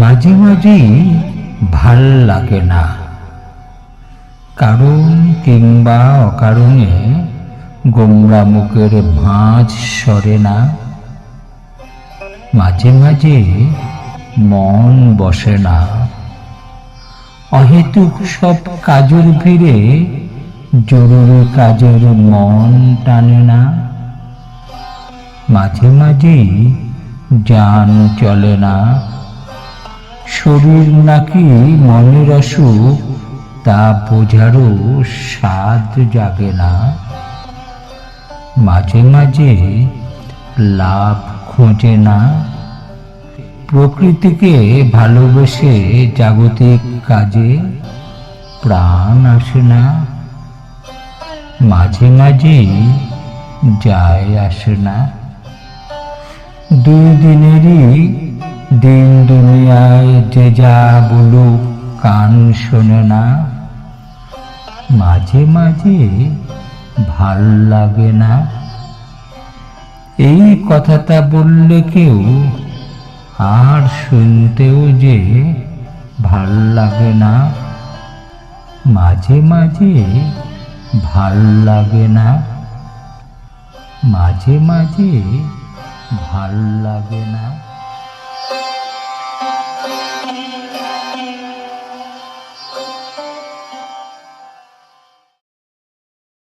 মাঝে মাঝেই ভালো লাগে না। কারণ কিংবা অকারণে গোমরা মুখের ভাঁজ সরে না। মাঝে মাঝে মন বসে না। অহেতুক সব কাজের ভিড়ে জরুরি কাজের মন টানে না। মাঝে মাঝেই যান চলে না। শরীর নাকি মনের অসুখ, তা বোঝারও স্বাদ জাগে না। মাঝে মাঝে লাভ খোঁজে না। প্রকৃতিকে ভালোবেসে জাগতিক কাজে প্রাণ আসে না। মাঝে মাঝেই যায় আসে না। দুই দিনেরই দিন দুনিয়ায় যে যা বলুক, কান শোনে না। মাঝে মাঝে ভালো লাগে না। এই কথাটা বললে কেউ আর শুনতেও যে ভালো লাগে না। মাঝে মাঝে ভালো লাগে না। মাঝে মাঝে ভালো লাগে না।